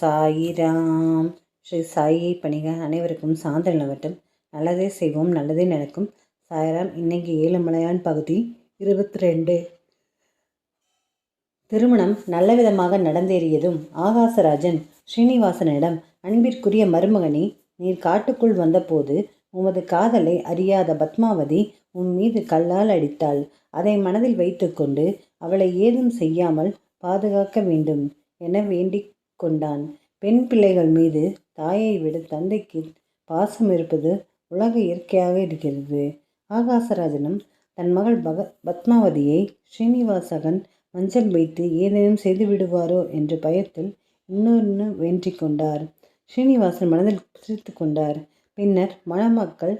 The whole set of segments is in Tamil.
சாயிராம். ஸ்ரீ சாயை பணிக. அனைவருக்கும் சாந்த நிலவட்டம் நல்லதே செய்வோம் நல்லதே நடக்கும். சாயிராம் இன்னைக்கு ஏழுமலையான் பகுதி இருபத்தி ரெண்டு திருமணம் நல்ல விதமாக நடந்தேறியதும் ஆகாசராஜன் ஸ்ரீனிவாசனிடம் அன்பிற்குரிய மருமகனே நீர் காட்டுக்குள் வந்தபோது உமது காதலை அறியாத பத்மாவதி உன் மீது கல்லால் அடித்தாள். அதை மனதில் வைத்துக்கொண்டு அவளை ஏதும் செய்யாமல் பாதுகாக்க வேண்டும். என வேண்டிக் கொண்டான். பெண் பிள்ளைகள் மீது தாயை விட தந்தைக்கு பாசம் இருப்பது உலக இயற்கையாக இருக்கிறது. ஆகாசராஜனும் தன் மகள் பக பத்மாவதியை ஸ்ரீனிவாசகன் மஞ்சள் வைத்து ஏதேனும் செய்து விடுவாரோ என்ற பயத்தில் இன்னொன்று வேண்டிக் கொண்டார். ஸ்ரீனிவாசன் மனதில் சிரித்து கொண்டார். பின்னர் மணமக்கள்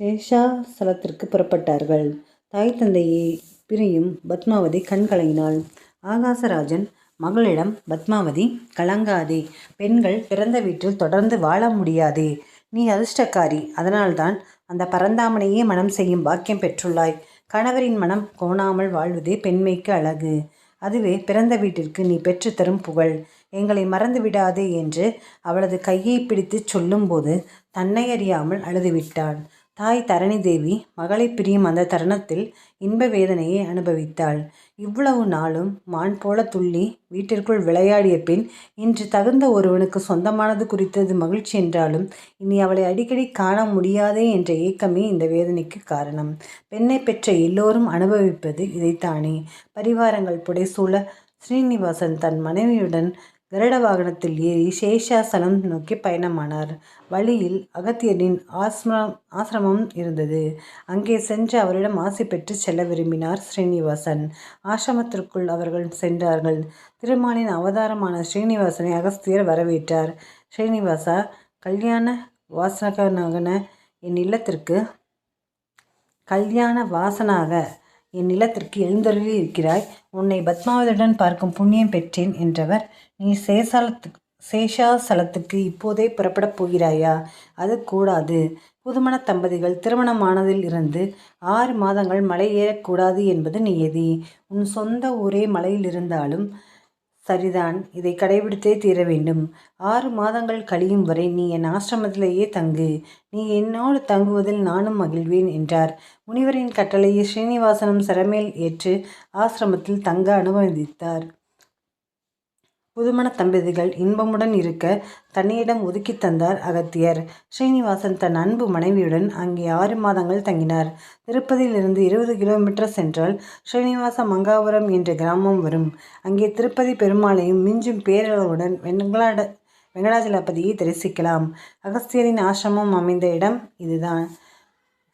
சேஷாசலத்திற்கு புறப்பட்டார்கள். தாய் தந்தையை பிரியும் பத்மாவதி கண்கலங்கினாள். ஆகாசராஜன் மகளிடம் பத்மாவதி கலங்காதே. பெண்கள் பிறந்த வீட்டில் தொடர்ந்து வாழ முடியாதே. நீ அதிர்ஷ்டக்காரி. அதனால்தான் அந்த பரந்தாமனையே மனம் செய்யும் பாக்கியம் பெற்றுள்ளாய். கணவரின் மனம் கோணாமல் வாழ்வதே பெண்மைக்கு அழகு. அதுவே பிறந்த வீட்டிற்கு நீ பெற்று தரும் புகழ். எங்களை மறந்து விடாதே என்று அவளது கையை பிடித்து சொல்லும்போது தன்னை அறியாமல் அழுதுவிட்டாள். தாய் தரணி தேவி மகளை பிரியும் அந்த தருணத்தில் இன்ப வேதனையை அனுபவித்தாள். இவ்வளவு நாளும் மான் போல துள்ளி வீட்டிற்குள் விளையாடிய பின் இன்று தகுந்த ஒருவனுக்கு சொந்தமானது குறித்தது மகிழ்ச்சி என்றாலும் இனி அவளை அடிக்கடி காண முடியாதே என்ற ஏக்கமே இந்த வேதனைக்கு காரணம். பெண்ணை பெற்ற எல்லோரும் அனுபவிப்பது இதைத்தானே. பரிவாரங்கள் புடைசூழ ஸ்ரீனிவாசன் தன் மனைவியுடன் கருட வாகனத்தில் ஏறி சேஷாசலம் நோக்கி பயணமானார். வழியில் அகத்தியரின் ஆசிரமம் ஆசிரமம் இருந்தது. அங்கே சென்று அவரிடம் ஆசை பெற்று செல்ல விரும்பினார் ஸ்ரீனிவாசன். ஆசிரமத்திற்குள் அவர்கள் சென்றார்கள். திருமாலின் அவதாரமான ஸ்ரீனிவாசனை அகஸ்தியர் வரவேற்றார். ஸ்ரீனிவாசா கல்யாண வாசகனாகன என் இல்லத்திற்கு கல்யாண வாசனாக என் நிலத்திற்கு எழுந்தருளி இருக்கிறாய். உன்னை பத்மாவதியுடன் பார்க்கும் புண்ணியம் பெற்றேன் என்றவர் நீ சேசாலத்துக்கு சேஷாசலத்துக்கு இப்போதே புறப்படப் போகிறாயா? அது கூடாது. புதுமண தம்பதிகள் திருமணமானதில் இருந்து ஆறு மாதங்கள் மலை ஏறக்கூடாது என்பது நியதி. உன் சொந்த ஊரே மலையில் இருந்தாலும் சரிதான் இதை கடைபிடித்தே தீர வேண்டும். ஆறு மாதங்கள் கழியும் வரை நீ என் ஆசிரமத்திலேயே தங்கு. நீ என்னோடு தங்குவதில் நானும் மகிழ்வேன் என்றார். முனிவரின் கட்டளையை ஸ்ரீனிவாசனம் சிறமேல் ஏற்று ஆசிரமத்தில் தங்க அனுமதித்தார். புதுமண தம்பதிகள் இன்பமுடன் இருக்க தன்னியிடம் ஒதுக்கி தந்தார் அகத்தியர். ஸ்ரீனிவாசன் தன் அன்பு மனைவியுடன் அங்கே ஆறு மாதங்கள் தங்கினார். திருப்பதியிலிருந்து இருபது கிலோமீட்டர் சென்றால் ஸ்ரீனிவாச மங்காபுரம் என்ற கிராமம் வரும். அங்கே திருப்பதி பெருமாளையும் மிஞ்சும் பேரளவுடன் வெங்களாட வெங்கடாஜலபதியை தரிசிக்கலாம். அகஸ்தியரின் ஆசிரமம் அமைந்த இடம் இதுதான்.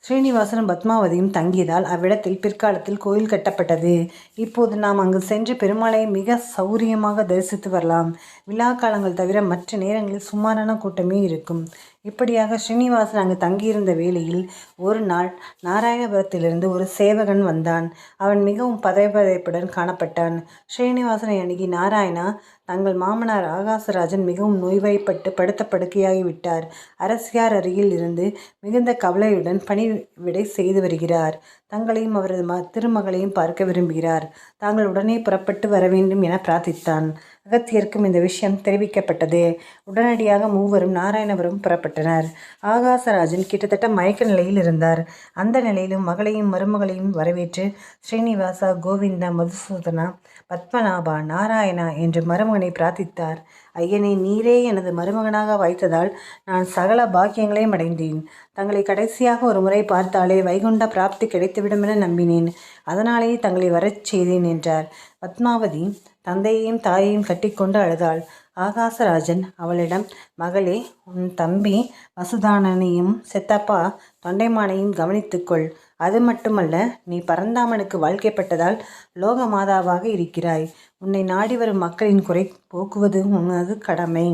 ஸ்ரீனிவாசனும் பத்மாவதியும் தங்கியதால் அவ்விடத்தில் பிற்காலத்தில் கோயில் கட்டப்பட்டது. இப்போது நாம் அங்கு சென்று பெருமாளை மிக சௌரியமாக தரிசித்து வரலாம். விழா காலங்கள் தவிர மற்ற நேரங்களில் சுமாரான கூட்டமே இருக்கும். இப்படியாக ஸ்ரீனிவாசன் அங்கு தங்கியிருந்த வேளையில் ஒரு நாள் நாராயணபுரத்திலிருந்து ஒரு சேவகன் வந்தான். அவன் மிகவும் பதைப்பதைப்புடன் காணப்பட்டான். ஸ்ரீனிவாசனை அணுகி நாராயணா தங்கள் மாமனார் ஆகாசராஜன் மிகவும் நோய்வாய்ப்பட்டு படுத்த படுக்கையாகிவிட்டார் அரசியார் அருகில் இருந்து மிகுந்த கவலையுடன் பணிவிடை செய்து வருகிறார். தங்களையும் அவரது ம திருமகளையும் பார்க்க விரும்புகிறார். தாங்கள் உடனே புறப்பட்டு வர வேண்டும் என பிரார்த்தித்தான். அகத்தியருக்கும் இந்த விஷயம் தெரிவிக்கப்பட்டது. உடனடியாக மூவரும் நாராயணபுரம் புறப்பட்டனர். ஆகாசராஜன் கிட்டத்தட்ட மயக்க நிலையில் இருந்தார். அந்த நிலையிலும் மகளையும் மருமகளையும் வரவேற்று ஸ்ரீனிவாசா கோவிந்தா மதுசூதனா பத்மநாபா நாராயணா என்று மருமகனை பிரார்த்தித்தார். ஐயனை நீரே எனது மருமகனாக வாய்த்ததால் நான் சகல பாக்கியங்களையும் அடைந்தேன். தங்களை கடைசியாக ஒரு முறை பார்த்தாலே வைகுண்ட பிராப்தி கிடைத்துவிடும் என நம்பினேன். அதனாலேயே தங்களை வரச் செய்தேன் என்றார். பத்மாவதி தந்தையையும் தாயையும் கட்டிக்கொண்டு அழுதாள். ஆகாசராஜன் அவளிடம் மகளே உன் தம்பி வசுதானனையும் செத்தப்பா தொண்டைமானையும் கவனித்துக்கொள். அது மட்டுமல்ல நீ பரந்தாமனுக்கு வாழ்க்கைப்பட்டதால் லோக மாதாவாக இருக்கிறாய். உன்னை நாடி வரும் மக்களின் குறை போக்குவது உனது கடமை.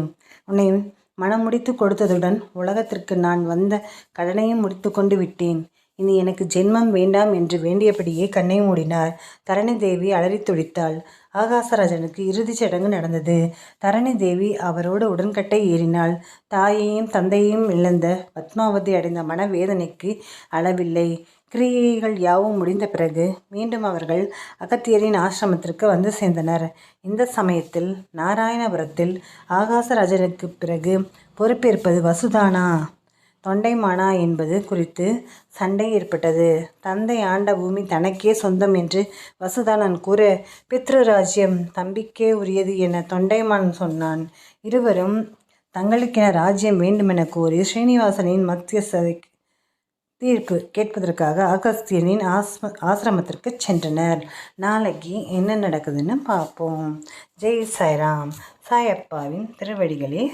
உன்னை மனம் முடித்து கொடுத்ததுடன் உலகத்திற்கு நான் வந்த கடனையும் முடித்து கொண்டு விட்டேன். இனி எனக்கு ஜென்மம் வேண்டாம் என்று வேண்டியபடியே கண்ணை மூடினார். தரணி தேவி அலறி துடித்தாள். ஆகாசராஜனுக்கு இறுதிச் சடங்கு நடந்தது. தரணி தேவி அவரோடு உடன்கட்டை ஏறினாள். தாயையும் தந்தையையும் இழந்த பத்மாவதி அடைந்த மனவேதனைக்கு அளவில்லை. கிரியைகள் யாவும் முடிந்த பிறகு மீண்டும் அவர்கள் அகத்தியரின் ஆசிரமத்திற்கு வந்து சேர்ந்தனர். இந்த சமயத்தில் நாராயணபுரத்தில் ஆகாசராஜனுக்கு பிறகு பொறுப்பேற்பது வசுதானா? தொண்டைமானா என்பது குறித்து சண்டை ஏற்பட்டது. தந்தை ஆண்ட பூமி தனக்கே சொந்தம் என்று வசுதானன் கூற பித்ருராஜ்யம் தம்பிக்கே உரியது என தொண்டைமான் சொன்னான். இருவரும் தங்களுக்கென ராஜ்யம் வேண்டுமென கூறி ஸ்ரீனிவாசனின் மத்தியஸ்தை தீர்ப்பு கேட்பதற்காக அகஸ்தியனின் ஆஸ்ம ஆசிரமத்திற்கு சென்றனர். நாளைக்கு என்ன நடக்குதுன்னு பார்ப்போம். ஜெய் சாய்ராம். சாயப்பாவின் திருவடிகளே